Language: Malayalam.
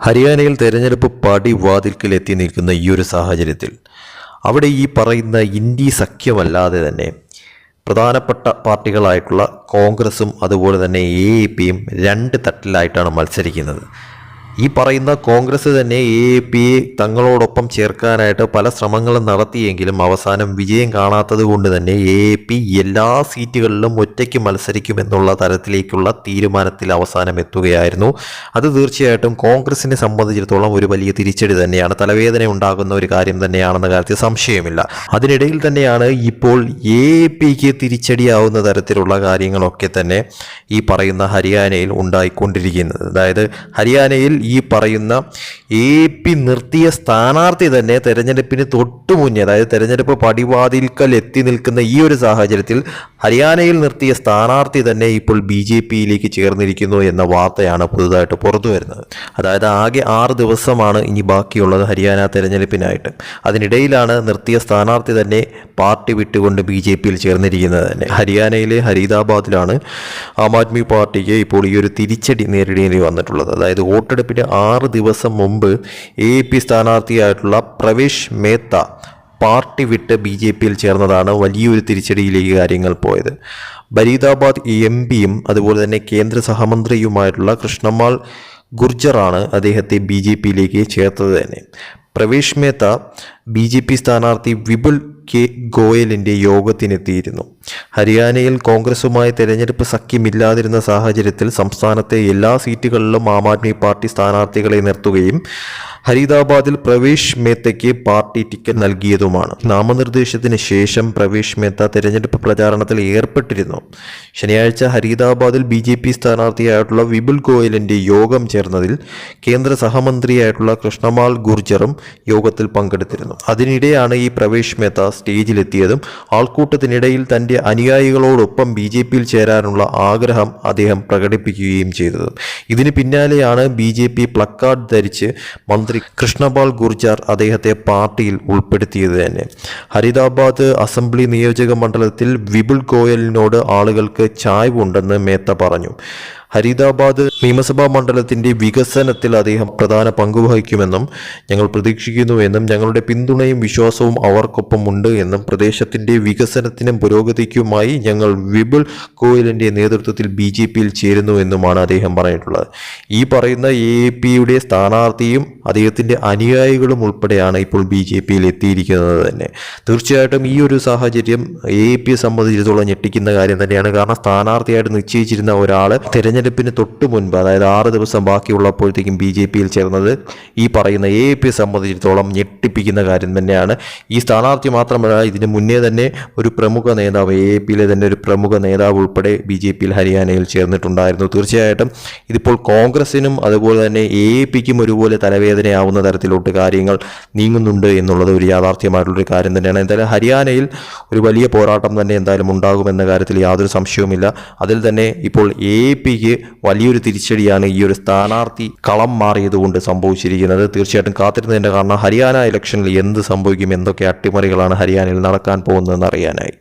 ഹരിയാനയിൽ തെരഞ്ഞെടുപ്പ് പടിവാതിൽക്കൽ എത്തി നിൽക്കുന്ന ഈ ഒരു സാഹചര്യത്തിൽ അവിടെ ഈ പറയുന്ന ഇന്ത്യ സഖ്യമല്ലാതെ തന്നെ പ്രധാനപ്പെട്ട പാർട്ടികളായിട്ടുള്ള കോൺഗ്രസും അതുപോലെ തന്നെ എ എ പിയും രണ്ട് തട്ടിലായിട്ടാണ് മത്സരിക്കുന്നത്. ഈ പറയുന്ന കോൺഗ്രസ് തന്നെ എ എ പിയെ തങ്ങളോടൊപ്പം ചേർക്കാനായിട്ട് പല ശ്രമങ്ങളും നടത്തിയെങ്കിലും അവസാനം വിജയം കാണാത്തത് കൊണ്ട് തന്നെ എ എ പി എല്ലാ സീറ്റുകളിലും ഒറ്റയ്ക്ക് മത്സരിക്കുമെന്നുള്ള തരത്തിലേക്കുള്ള തീരുമാനത്തിൽ അവസാനം എത്തുകയായിരുന്നു. അത് തീർച്ചയായിട്ടും കോൺഗ്രസിനെ സംബന്ധിച്ചിടത്തോളം ഒരു വലിയ തിരിച്ചടി തന്നെയാണ്. തലവേദന ഉണ്ടാകുന്ന ഒരു കാര്യം തന്നെയാണെന്ന കാര്യത്തിൽ സംശയമില്ല. അതിനിടയിൽ തന്നെയാണ് ഇപ്പോൾ എ എ പിക്ക് തിരിച്ചടിയാവുന്ന തരത്തിലുള്ള കാര്യങ്ങളൊക്കെ തന്നെ ഈ പറയുന്ന ഹരിയാനയിൽ ഉണ്ടായിക്കൊണ്ടിരിക്കുന്നത്. അതായത് ഹരിയാനയിൽ ഈ പറയുന്ന എ പി നിർത്തിയ സ്ഥാനാർത്ഥി തന്നെ തെരഞ്ഞെടുപ്പിന് തൊട്ടു മുന്നേ അതായത് തെരഞ്ഞെടുപ്പ് പടിവാതിൽക്കൽ എത്തി നിൽക്കുന്ന ഈ ഒരു സാഹചര്യത്തിൽ ഹരിയാനയിൽ നിർത്തിയ സ്ഥാനാർത്ഥി തന്നെ ഇപ്പോൾ ബി ജെ പിയിലേക്ക് ചേർന്നിരിക്കുന്നു എന്ന വാർത്തയാണ് പുതുതായിട്ട് പുറത്തു വരുന്നത്. അതായത് ആകെ ആറ് ദിവസമാണ് ഇനി ബാക്കിയുള്ളത് ഹരിയാന തെരഞ്ഞെടുപ്പിനായിട്ട്. അതിനിടയിലാണ് നിർത്തിയ സ്ഥാനാർത്ഥി തന്നെ പാർട്ടി വിട്ടുകൊണ്ട് ബി ജെ പിയിൽ ചേർന്നിരിക്കുന്നത് തന്നെ. ഹരിയാനയിലെ ഹരീദാബാദിലാണ് ആം ആദ്മി പാർട്ടിക്ക് ഇപ്പോൾ ഈ ഒരു തിരിച്ചടി നേരിടേണ്ടി വന്നിട്ടുള്ളത്. അതായത് വോട്ടെടുപ്പിന് ആറ് ദിവസം മുമ്പ് എ പി സ്ഥാനാർത്ഥിയായിട്ടുള്ള പ്രവേശ് മേത്ത പാർട്ടി വിട്ട് ബി ജെ പിയിൽ ചേർന്നതാണ് വലിയൊരു തിരിച്ചടിയിലേക്ക് കാര്യങ്ങൾ പോയത്. ബരീദാബാദ് എം പിയും അതുപോലെ തന്നെ കേന്ദ്ര സഹമന്ത്രിയുമായിട്ടുള്ള കൃഷ്ണമാൾ ഗുർജറാണ് അദ്ദേഹത്തെ ബി ജെ പിയിലേക്ക് ചേർത്തത് തന്നെ. Pravesh Mehta B J P സ്ഥാനാർത്ഥി വിപുൽ കെ ഗോയലിന്റെ യോഗത്തിനെത്തിയിരുന്നു. ഹരിയാനയിൽ കോൺഗ്രസുമായി തെരഞ്ഞെടുപ്പ് സഖ്യമില്ലാതിരുന്ന സാഹചര്യത്തിൽ സംസ്ഥാനത്തെ എല്ലാ സീറ്റുകളിലും ആം ആദ്മി പാർട്ടി സ്ഥാനാർത്ഥികളെ നിർത്തുകയും ഹരീദാബാദിൽ പ്രവേശ് മേത്തയ്ക്ക് പാർട്ടി ടിക്കറ്റ് നൽകിയതുമാണ്. നാമനിർദ്ദേശത്തിന് ശേഷം പ്രവേശ് മേത്ത തെരഞ്ഞെടുപ്പ് പ്രചാരണത്തിൽ ഏർപ്പെട്ടിരുന്നു. ശനിയാഴ്ച ഹരീദാബാദിൽ ബി ജെ പി സ്ഥാനാർത്ഥിയായിട്ടുള്ള വിപുൽ ഗോയലിന്റെ യോഗം ചേർന്നതിൽ കേന്ദ്ര സഹമന്ത്രിയായിട്ടുള്ള കൃഷ്ണമാൽ ഗുർജറും യോഗത്തിൽ പങ്കെടുത്തിരുന്നു. അതിനിടെയാണ് ഈ പ്രവേശ് മേത്ത സ്റ്റേജിലെത്തിയതും ആൾക്കൂട്ടത്തിനിടയിൽ തന്റെ അനുയായികളോടൊപ്പം ബി ജെ പിയിൽ ചേരാനുള്ള ആഗ്രഹം അദ്ദേഹം പ്രകടിപ്പിക്കുകയും ചെയ്തത്. ഇതിന് പിന്നാലെയാണ് ബി ജെ പി പ്ലക്കാർഡ് ധരിച്ച് മന്ത്രി കൃഷ്ണപാൽ ഗുർജാർ അദ്ദേഹത്തെ പാർട്ടിയിൽ ഉൾപ്പെടുത്തിയത് തന്നെ. ഹരിദാബാദ് അസംബ്ലി നിയോജക മണ്ഡലത്തിൽ വിപുൽ ഗോയലിനോട് ആളുകൾക്ക് ചായ്വുണ്ടെന്ന് മേത്ത പറഞ്ഞു. ഹരീദാബാദ് നിയമസഭാ മണ്ഡലത്തിന്റെ വികസനത്തിൽ അദ്ദേഹം പ്രധാന പങ്കുവഹിക്കുമെന്നും ഞങ്ങൾ പ്രതീക്ഷിക്കുന്നുവെന്നും ഞങ്ങളുടെ പിന്തുണയും വിശ്വാസവും അവർക്കൊപ്പം ഉണ്ട് എന്നും പ്രദേശത്തിന്റെ വികസനത്തിനും പുരോഗതിക്കുമായി ഞങ്ങൾ വിപുൽ ഗോയലിന്റെ നേതൃത്വത്തിൽ ബി ജെ പിയിൽ ചേരുന്നുവെന്നുമാണ് അദ്ദേഹം പറഞ്ഞിട്ടുള്ളത്. ഈ പറയുന്ന എ പിയുടെ സ്ഥാനാർത്ഥിയും അദ്ദേഹത്തിന്റെ അനുയായികളും ഉൾപ്പെടെയാണ് ഇപ്പോൾ ബി ജെ പിയിൽ എത്തിയിരിക്കുന്നത് തന്നെ. തീർച്ചയായിട്ടും ഈ ഒരു സാഹചര്യം എ പിയെ സംബന്ധിച്ചിടത്തോളം ഞെട്ടിക്കുന്ന കാര്യം തന്നെയാണ്. കാരണം സ്ഥാനാർത്ഥിയായിട്ട് നിശ്ചയിച്ചിരുന്ന ഒരാൾ തെരഞ്ഞെടുപ്പിന് തൊട്ട് മുൻപ് അതായത് ആറ് ദിവസം ബാക്കിയുള്ളപ്പോഴത്തേക്കും ബി ജെ പിയിൽ ചേർന്നത് ഈ പറയുന്ന എ പി സംബന്ധിച്ചിടത്തോളം ഞെട്ടിപ്പിക്കുന്ന കാര്യം തന്നെയാണ്. ഈ സ്ഥാനാർത്ഥി മാത്രമല്ല ഇതിന് മുന്നേ തന്നെ ഒരു പ്രമുഖ നേതാവ് എ പിയിലെ തന്നെ ഒരു പ്രമുഖ നേതാവ് ഉൾപ്പെടെ ബി ജെ പിയിൽ ഹരിയാനയിൽ ചേർന്നിട്ടുണ്ടായിരുന്നു. തീർച്ചയായിട്ടും ഇതിപ്പോൾ കോൺഗ്രസിനും അതുപോലെ തന്നെ എ പിക്കും ഒരുപോലെ തലവേദനയാവുന്ന തരത്തിലോട്ട് കാര്യങ്ങൾ നീങ്ങുന്നുണ്ട് എന്നുള്ളത് ഒരു യാഥാർത്ഥ്യമായിട്ടുള്ളൊരു കാര്യം തന്നെയാണ്. എന്തായാലും ഹരിയാനയിൽ ഒരു വലിയ പോരാട്ടം തന്നെ എന്തായാലും ഉണ്ടാകുമെന്ന കാര്യത്തിൽ യാതൊരു സംശയവുമില്ല. അതിൽ തന്നെ ഇപ്പോൾ എ പിക്ക് വലിയൊരു തിരിച്ചടിയാണ് ഈ ഒരു സ്ഥാനാർത്ഥി കളം മാറിയതുകൊണ്ട് സംഭവിച്ചിരിക്കുന്നത്. തീർച്ചയായിട്ടും കാത്തിരുന്നതിന്റെ കാരണം ഹരിയാന ഇലക്ഷനിൽ എന്ത് സംഭവിക്കും എന്തൊക്കെ അട്ടിമറികളാണ് ഹരിയാനയിൽ നടക്കാൻ പോകുന്നതെന്ന് അറിയാനായി.